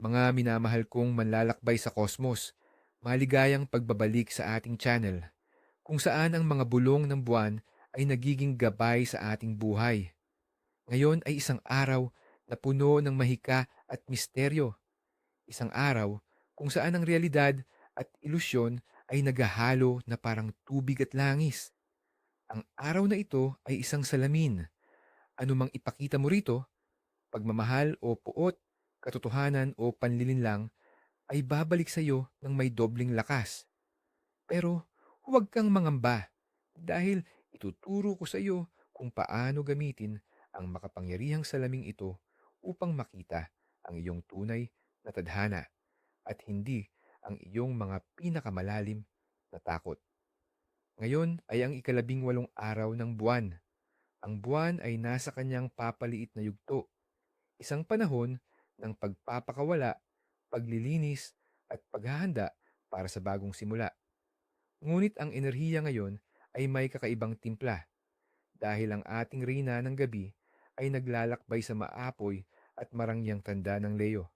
Mga minamahal kong manlalakbay sa kosmos, maligayang pagbabalik sa ating channel, kung saan ang mga bulong ng buwan ay nagiging gabay sa ating buhay. Ngayon ay isang araw na puno ng mahika at misteryo. Isang araw kung saan ang realidad at ilusyon ay naghahalo na parang tubig at langis. Ang araw na ito ay isang salamin. Ano mang ipakita mo rito, pagmamahal o puot, katotohanan o panlilinlang, ay babalik sa iyo ng may dobling lakas. Pero huwag kang mangamba dahil ituturo ko sa iyo kung paano gamitin ang makapangyarihang salaming ito upang makita ang iyong tunay na tadhana at hindi ang iyong mga pinakamalalim na takot. Ngayon ay ang ikalabing walong araw ng buwan. Ang buwan ay nasa kanyang papaliit na yugto, isang panahon ng pagpapakawala, paglilinis at paghahanda para sa bagong simula. Ngunit ang enerhiya ngayon ay may kakaibang timpla dahil ang ating reyna ng gabi ay naglalakbay sa maapoy at marangyang tanda ng Leo.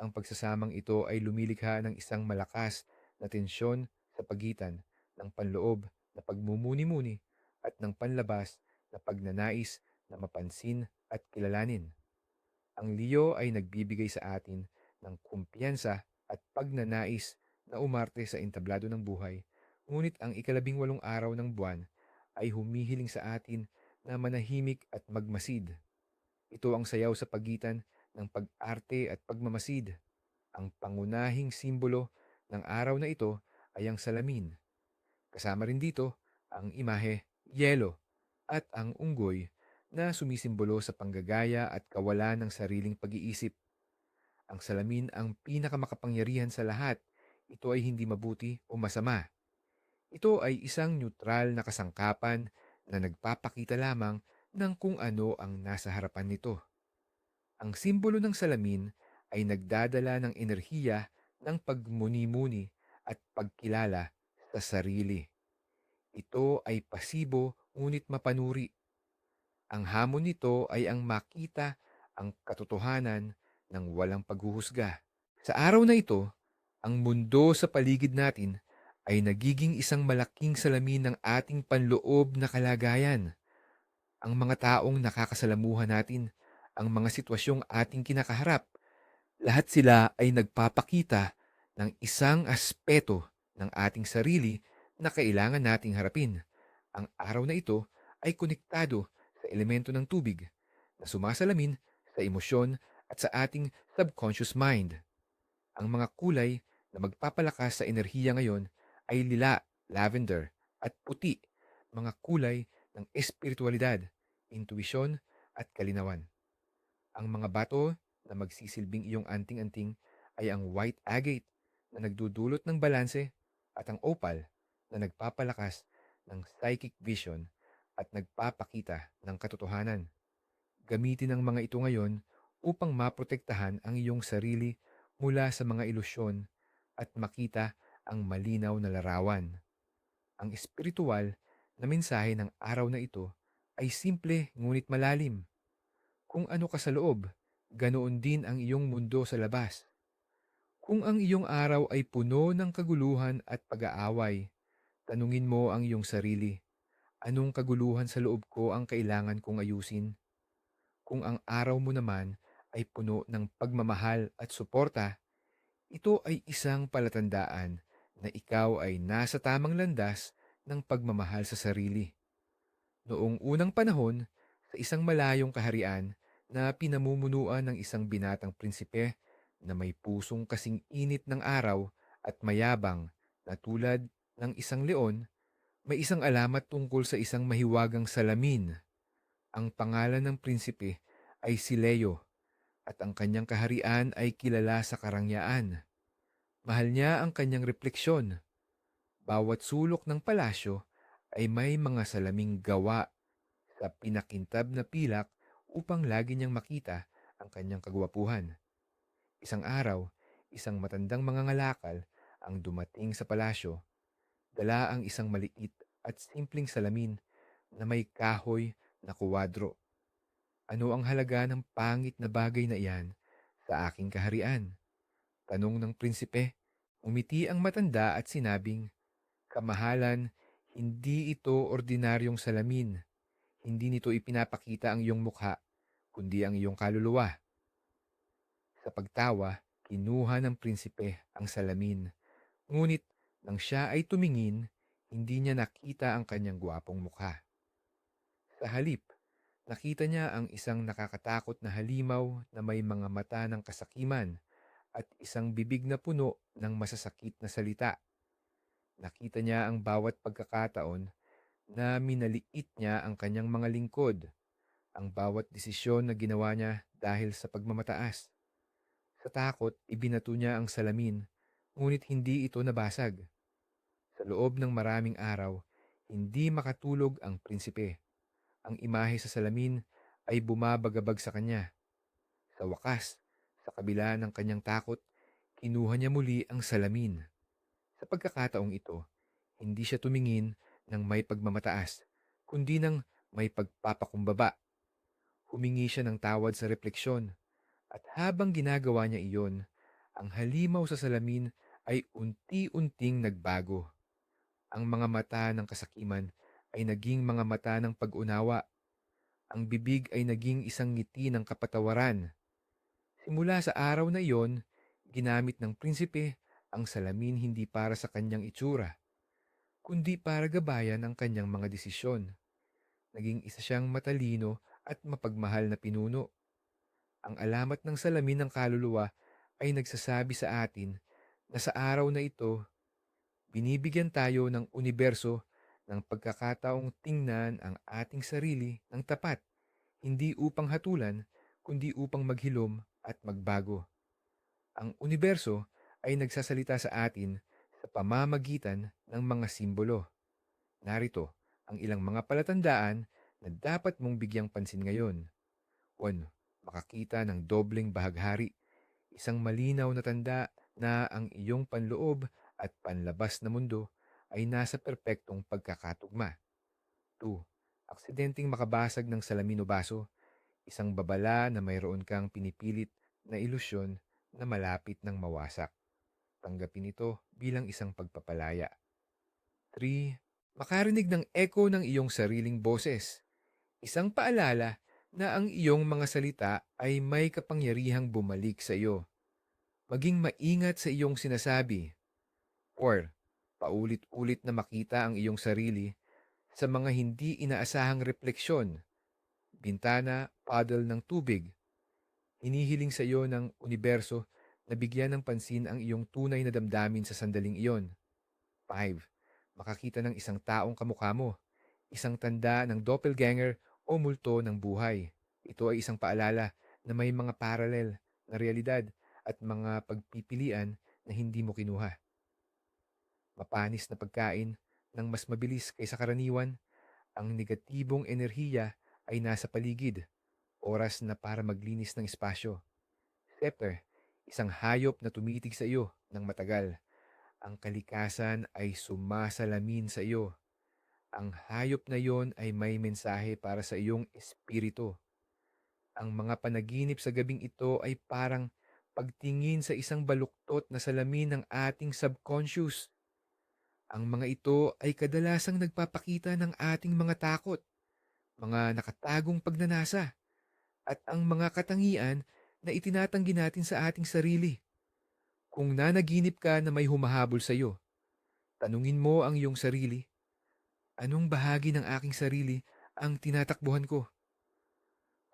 Ang pagsasamang ito ay lumilikha ng isang malakas na tensyon sa pagitan ng panloob na pagmumuni-muni at ng panlabas na pagnanais na mapansin at kilalanin. Ang Leo ay nagbibigay sa atin ng kumpiyansa at pagnanais na umarte sa entablado ng buhay, ngunit ang ikalabing walong araw ng buwan ay humihiling sa atin na manahimik at magmasid. Ito ang sayaw sa pagitan ng pag-arte at pagmamasid. Ang pangunahing simbolo ng araw na ito ay ang salamin. Kasama rin dito ang imahe, yelo, at ang unggoy na sumisimbolo sa panggagaya at kawalan ng sariling pag-iisip. Ang salamin ang pinakamakapangyarihan sa lahat. Ito ay hindi mabuti o masama. Ito ay isang neutral na kasangkapan na nagpapakita lamang ng kung ano ang nasa harapan nito. Ang simbolo ng salamin ay nagdadala ng enerhiya ng pagmuni-muni at pagkilala sa sarili. Ito ay pasibo ngunit mapanuri. Ang hamon nito ay ang makita ang katotohanan ng walang paghuhusga. Sa araw na ito, ang mundo sa paligid natin ay nagiging isang malaking salamin ng ating panloob na kalagayan. Ang mga taong nakakasalamuhan natin, ang mga sitwasyong ating kinakaharap, lahat sila ay nagpapakita ng isang aspeto ng ating sarili na kailangan nating harapin. Ang araw na ito ay konektado elemento ng tubig na sumasalamin sa emosyon at sa ating subconscious mind. Ang mga kulay na magpapalakas sa enerhiya ngayon ay lila, lavender, at puti, mga kulay ng espiritualidad, intuisyon, at kalinawan. Ang mga bato na magsisilbing iyong anting-anting ay ang white agate na nagdudulot ng balanse at ang opal na nagpapalakas ng psychic vision at nagpapakita ng katotohanan. Gamitin ang mga ito ngayon upang maprotektahan ang iyong sarili mula sa mga ilusyon at makita ang malinaw na larawan. Ang espiritual na mensahe ng araw na ito ay simple ngunit malalim. Kung ano ka sa loob, ganoon din ang iyong mundo sa labas. Kung ang iyong araw ay puno ng kaguluhan at pag-aaway, tanungin mo ang iyong sarili, anong kaguluhan sa loob ko ang kailangan kong ayusin? Kung ang araw mo naman ay puno ng pagmamahal at suporta, ito ay isang palatandaan na ikaw ay nasa tamang landas ng pagmamahal sa sarili. Noong unang panahon, sa isang malayong kaharian na pinamumunuan ng isang binatang prinsipe na may pusong kasing init ng araw at mayabang na tulad ng isang leon, may isang alamat tungkol sa isang mahiwagang salamin. Ang pangalan ng prinsipe ay si Leo at ang kanyang kaharian ay kilala sa karangyaan. Mahal niya ang kanyang refleksyon. Bawat sulok ng palasyo ay may mga salaming gawa sa pinakintab na pilak upang lagi niyang makita ang kanyang kagwapuhan. Isang araw, isang matandang mga ngalakal ang dumating sa palasyo. Dala ang isang maliit at simpleng salamin na may kahoy na kuwadro. Ano ang halaga ng pangit na bagay na iyan sa aking kaharian? Tanong ng prinsipe. Umiti ang matanda at sinabing, Kamahalan, hindi ito ordinaryong salamin. Hindi nito ipinapakita ang iyong mukha, kundi ang iyong kaluluwa. Sa pagtawa, kinuha ng prinsipe ang salamin. Ngunit nang siya ay tumingin, hindi niya nakita ang kanyang gwapong mukha. Sa halip, nakita niya ang isang nakakatakot na halimaw na may mga mata ng kasakiman at isang bibig na puno ng masasakit na salita. Nakita niya ang bawat pagkakataon na minaliit niya ang kanyang mga lingkod, ang bawat desisyon na ginawa niya dahil sa pagmamataas. Sa takot, ibinato niya ang salamin, ngunit hindi ito nabasag. Sa loob ng maraming araw, hindi makatulog ang prinsipe. Ang imahe sa salamin ay bumabagabag sa kanya. Sa wakas, sa kabila ng kanyang takot, kinuha niya muli ang salamin. Sa pagkakataong ito, hindi siya tumingin ng may pagmamataas, kundi ng may pagpapakumbaba. Humingi siya ng tawad sa refleksyon, at habang ginagawa niya iyon, ang halimaw sa salamin ay unti-unting nagbago. Ang mga mata ng kasakiman ay naging mga mata ng pag-unawa. Ang bibig ay naging isang ngiti ng kapatawaran. Simula sa araw na iyon, ginamit ng prinsipe ang salamin hindi para sa kanyang itsura, kundi para gabayan ang kanyang mga desisyon. Naging isa siyang matalino at mapagmahal na pinuno. Ang alamat ng salamin ng kaluluwa ay nagsasabi sa atin na sa araw na ito, binibigyan tayo ng universo ng pagkakataong tingnan ang ating sarili ng tapat, hindi upang hatulan, kundi upang maghilom at magbago. Ang universo ay nagsasalita sa atin sa pamamagitan ng mga simbolo. Narito ang ilang mga palatandaan na dapat mong bigyang pansin ngayon. 1. Makakita ng dobleng bahaghari. Isang malinaw na tanda na ang iyong panloob at panlabas na mundo ay nasa perpektong pagkakatugma. 2. Aksidenteng makabasag ng salamin o baso, isang babala na mayroon kang pinipilit na ilusyon na malapit ng mawasak. Tanggapin ito bilang isang pagpapalaya. 3. Makarinig ng echo ng iyong sariling boses. Isang paalala na ang iyong mga salita ay may kapangyarihang bumalik sa iyo. Maging maingat sa iyong sinasabi. 4 paulit-ulit na makita ang iyong sarili sa mga hindi inaasahang refleksyon, bintana, paddle ng tubig. Hinihiling sa iyo ng universo na bigyan ng pansin ang iyong tunay na damdamin sa sandaling iyon. 5. Makakita ng isang taong kamukha mo, isang tanda ng doppelganger o multo ng buhay. Ito ay isang paalala na may mga paralel na realidad at mga pagpipilian na hindi mo kinuha mapanis na pagkain ng mas mabilis kaysa karaniwan, ang negatibong enerhiya ay nasa paligid, oras na para maglinis ng espasyo. Scepter, isang hayop na tumitig sa iyo ng matagal. Ang kalikasan ay sumasalamin sa iyo. Ang hayop na yon ay may mensahe para sa iyong espiritu. Ang mga panaginip sa gabing ito ay parang pagtingin sa isang baluktot na salamin ng ating subconscious ang mga ito ay kadalasang nagpapakita ng ating mga takot, mga nakatagong pagnanasa, at ang mga katangian na itinatanggi natin sa ating sarili. Kung nanaginip ka na may humahabol sa iyo, tanungin mo ang iyong sarili, anong bahagi ng aking sarili ang tinatakbuhan ko?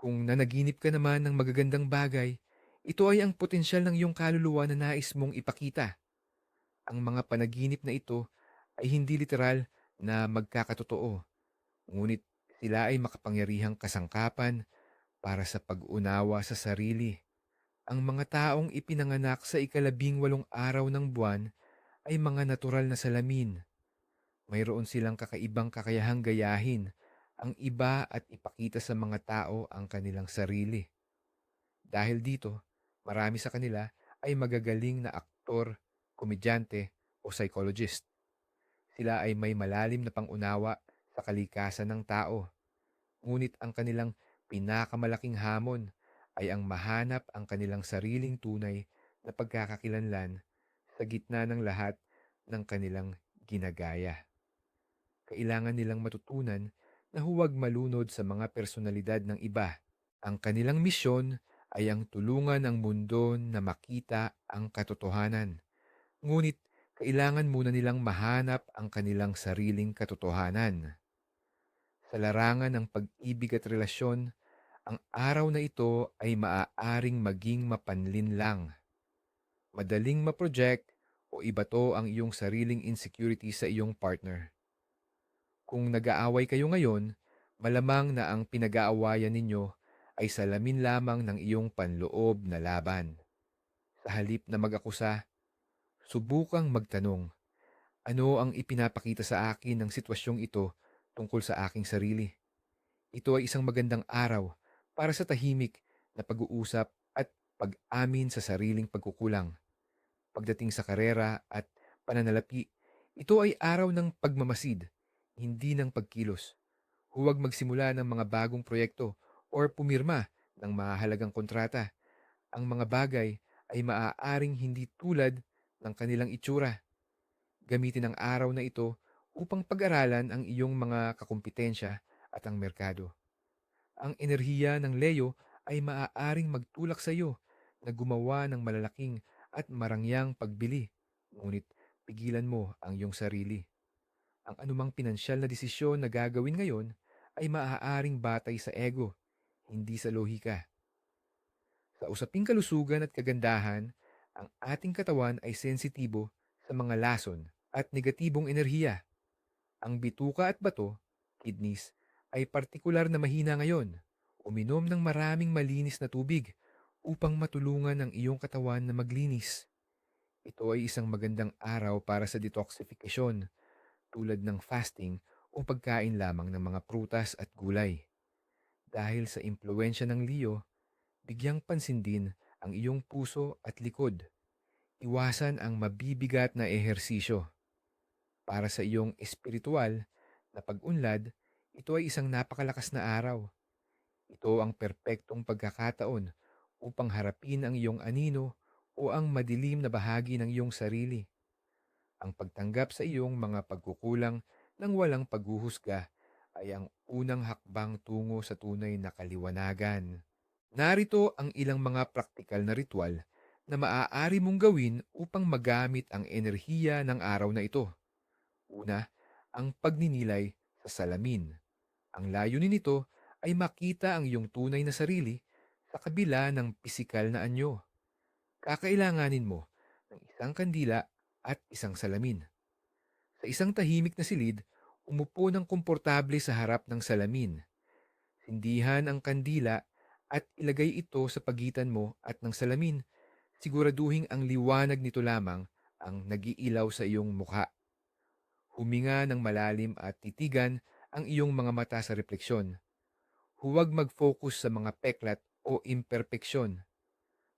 Kung nanaginip ka naman ng magagandang bagay, ito ay ang potensyal ng iyong kaluluwa na nais mong ipakita. Ang mga panaginip na ito ay hindi literal na magkakatotoo, ngunit sila ay makapangyarihang kasangkapan para sa pag-unawa sa sarili. Ang mga taong ipinanganak sa ikalabing walong araw ng buwan ay mga natural na salamin. Mayroon silang kakaibang kakayahang gayahin ang iba at ipakita sa mga tao ang kanilang sarili. Dahil dito, marami sa kanila ay magagaling na aktor, komedyante o psychologist. Sila ay may malalim na pangunawa sa kalikasan ng tao. Ngunit ang kanilang pinakamalaking hamon ay ang mahanap ang kanilang sariling tunay na pagkakakilanlan sa gitna ng lahat ng kanilang ginagaya. Kailangan nilang matutunan na huwag malunod sa mga personalidad ng iba. Ang kanilang misyon ay ang tulungan ang mundo na makita ang katotohanan. Ngunit kailangan muna nilang mahanap ang kanilang sariling katotohanan. Sa larangan ng pag-ibig at relasyon, ang araw na ito ay maaaring maging mapanlin lang. Madaling ma-project o ibato ang iyong sariling insecurity sa iyong partner. Kung nag-aaway kayo ngayon, malamang na ang pinag-aawayan ninyo ay salamin lamang ng iyong panloob na laban. Sa halip na mag-akusa, subukang magtanong, ano ang ipinapakita sa akin ng sitwasyong ito tungkol sa aking sarili? Ito ay isang magandang araw para sa tahimik na pag-uusap at pag-amin sa sariling pagkukulang. Pagdating sa karera at pananalapi, ito ay araw ng pagmamasid, hindi ng pagkilos. Huwag magsimula ng mga bagong proyekto or pumirma ng mahalagang kontrata. Ang mga bagay ay maaaring hindi tulad ng kanilang itsura. Gamitin ang araw na ito upang pag-aralan ang iyong mga kakumpetensya at ang merkado. Ang enerhiya ng Leo ay maaaring magtulak sa iyo na gumawa ng malalaking at marangyang pagbili, ngunit pigilan mo ang iyong sarili. Ang anumang pinansyal na desisyon na gagawin ngayon ay maaaring batay sa ego, hindi sa lohika. Sa usaping kalusugan at kagandahan, ang ating katawan ay sensitibo sa mga lason at negatibong enerhiya. Ang bituka at bato, kidneys, ay partikular na mahina ngayon. Uminom ng maraming malinis na tubig upang matulungan ang iyong katawan na maglinis. Ito ay isang magandang araw para sa detoxification, tulad ng fasting o pagkain lamang ng mga prutas at gulay. Dahil sa impluensya ng Leo, bigyang pansin din ang iyong puso at likod. Iwasan ang mabibigat na ehersisyo. Para sa iyong espiritual na pag-unlad, ito ay isang napakalakas na araw. Ito ang perpektong pagkakataon upang harapin ang iyong anino o ang madilim na bahagi ng iyong sarili. Ang pagtanggap sa iyong mga pagkukulang ng walang paghuhusga ay ang unang hakbang tungo sa tunay na kaliwanagan. Narito ang ilang mga praktikal na ritual na maaari mong gawin upang magamit ang enerhiya ng araw na ito. Una, ang pagninilay sa salamin. Ang layunin nito ay makita ang iyong tunay na sarili sa kabila ng pisikal na anyo. Kakailanganin mo ng isang kandila at isang salamin. Sa isang tahimik na silid, umupo ng komportable sa harap ng salamin. Sindihan ang kandila at ilagay ito sa pagitan mo at ng salamin. Siguraduhin ang liwanag nito lamang ang nagiilaw sa iyong mukha. Huminga ng malalim at titigan ang iyong mga mata sa refleksyon. Huwag mag-focus sa mga peklat o imperpeksyon.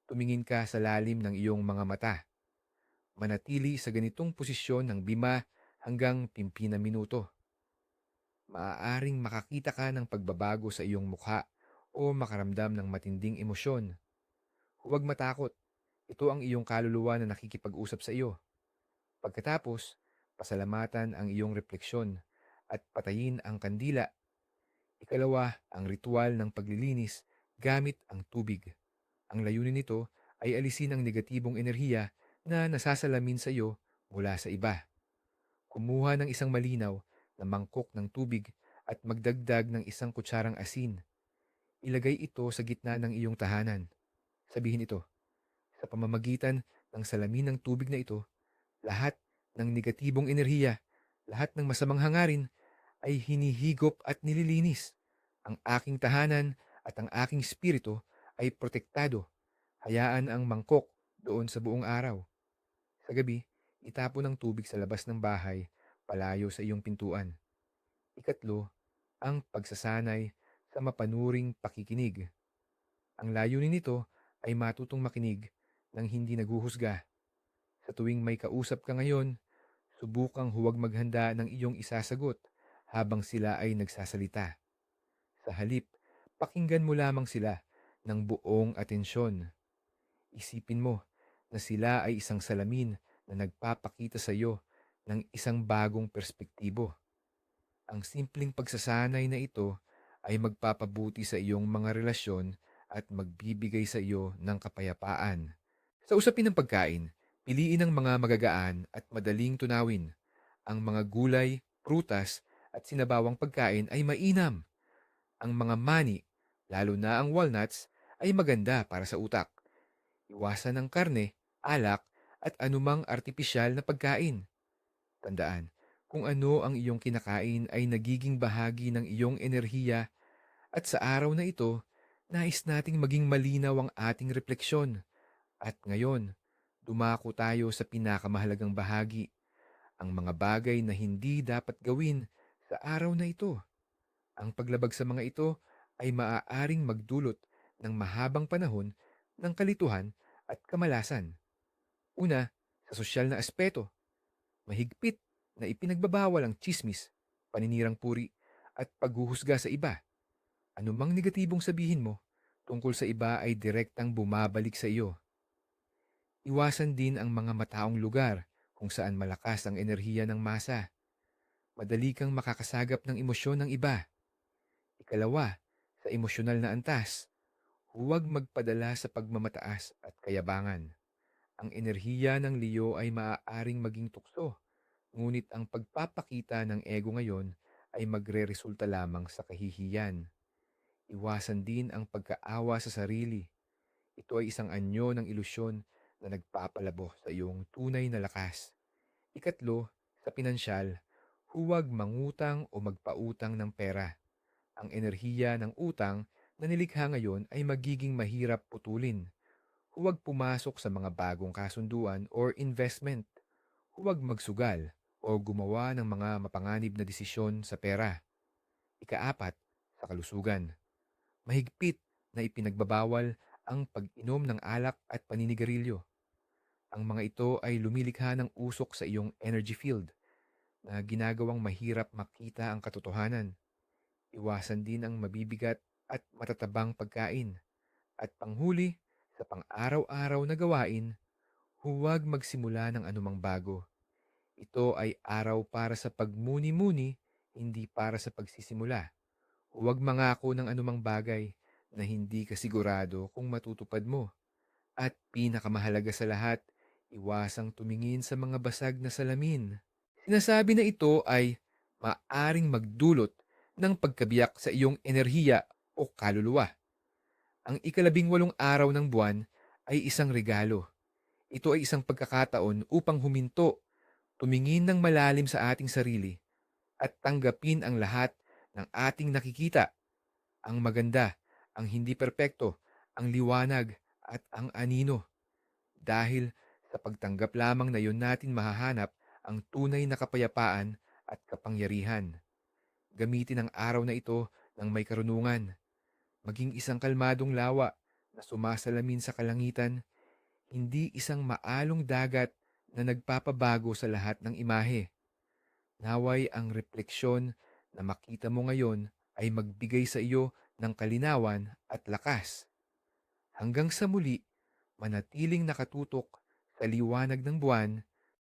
Tumingin ka sa lalim ng iyong mga mata. Manatili sa ganitong posisyon ng bima hanggang pimpi na minuto. Maaaring makakita ka ng pagbabago sa iyong mukha o makaramdam ng matinding emosyon. Huwag matakot. Ito ang iyong kaluluwa na nakikipag-usap sa iyo. Pagkatapos, pasalamatan ang iyong refleksyon at patayin ang kandila. Ikalawa, ang ritual ng paglilinis gamit ang tubig. Ang layunin nito ay alisin ang negatibong enerhiya na nasasalamin sa iyo mula sa iba. Kumuha ng isang malinaw na mangkok ng tubig at magdagdag ng isang kutsarang asin. Ilagay ito sa gitna ng iyong tahanan. Sabihin ito, sa pamamagitan ng salamin ng tubig na ito, lahat ng negatibong enerhiya, lahat ng masamang hangarin ay hinihigop at nililinis. Ang aking tahanan at ang aking spirito ay protektado. Hayaan ang mangkok doon sa buong araw. Sa gabi, itapon ang tubig sa labas ng bahay, palayo sa iyong pintuan. Ikatlo, ang pagsasanay sa mapanuring pakikinig. Ang layunin nito ay matutong makinig ng hindi naguhusga. Sa tuwing may kausap ka ngayon, subukang huwag maghanda ng iyong isasagot habang sila ay nagsasalita. Sa halip, pakinggan mo lamang sila ng buong atensyon. Isipin mo na sila ay isang salamin na nagpapakita sa iyo ng isang bagong perspektibo. Ang simpleng pagsasanay na ito ay magpapabuti sa iyong mga relasyon at magbibigay sa iyo ng kapayapaan. Sa usapin ng pagkain, piliin ang mga magagaan at madaling tunawin. Ang mga gulay, prutas at sinabawang pagkain ay mainam. Ang mga mani, lalo na ang walnuts, ay maganda para sa utak. Iwasan ang karne, alak at anumang artipisyal na pagkain. Tandaan, kung ano ang iyong kinakain ay nagiging bahagi ng iyong enerhiya at sa araw na ito, nais nating maging malinaw ang ating refleksyon. At ngayon, dumako tayo sa pinakamahalagang bahagi, ang mga bagay na hindi dapat gawin sa araw na ito. Ang paglabag sa mga ito ay maaaring magdulot ng mahabang panahon ng kalituhan at kamalasan. Una, sa sosyal na aspeto, mahigpit na ipinagbabawal ang chismis, paninirang puri, at paghuhusga sa iba. Anumang negatibong sabihin mo tungkol sa iba ay direktang bumabalik sa iyo. Iwasan din ang mga mataong lugar kung saan malakas ang enerhiya ng masa. Madali kang makakasagap ng emosyon ng iba. Ikalawa, sa emosyonal na antas, huwag magpadala sa pagmamataas at kayabangan. Ang enerhiya ng Leo ay maaaring maging tukso, ngunit ang pagpapakita ng ego ngayon ay magre-resulta lamang sa kahihiyan. Iwasan din ang pagkaawa sa sarili. Ito ay isang anyo ng ilusyon na nagpapalabo sa iyong tunay na lakas. Ikatlo, sa pinansyal, huwag mangutang o magpautang ng pera. Ang enerhiya ng utang na nilikha ngayon ay magiging mahirap putulin. Huwag pumasok sa mga bagong kasunduan or investment. Huwag magsugal o gumawa ng mga mapanganib na desisyon sa pera. Ikaapat, sa kalusugan. Mahigpit na ipinagbabawal ang pag-inom ng alak at paninigarilyo. Ang mga ito ay lumilikha ng usok sa iyong energy field na ginagawang mahirap makita ang katotohanan. Iwasan din ang mabibigat at matatabang pagkain. At panghuli, sa pang-araw-araw na gawain, huwag magsimula ng anumang bago. Ito ay araw para sa pagmuni-muni, hindi para sa pagsisimula. Huwag mangako ng anumang bagay na hindi ka sigurado kung matutupad mo. At pinakamahalaga sa lahat, iwasang tumingin sa mga basag na salamin. Sinasabi na ito ay maaring magdulot ng pagkabiyak sa iyong enerhiya o kaluluwa. Ang ikalabing walong araw ng buwan ay isang regalo. Ito ay isang pagkakataon upang huminto, tumingin ng malalim sa ating sarili, at tanggapin ang lahat ng ating nakikita. Ang maganda, ang hindi perpekto, ang liwanag, at ang anino. Dahil sa pagtanggap lamang na yun natin mahahanap ang tunay na kapayapaan at kapangyarihan. Gamitin ang araw na ito ng may karunungan. Maging isang kalmadong lawa na sumasalamin sa kalangitan, hindi isang maalong dagat na nagpapabago sa lahat ng imahe. Naway ang refleksyon na makita mo ngayon ay magbigay sa iyo ng kalinawan at lakas. Hanggang sa muli, manatiling nakatutok sa liwanag ng buwan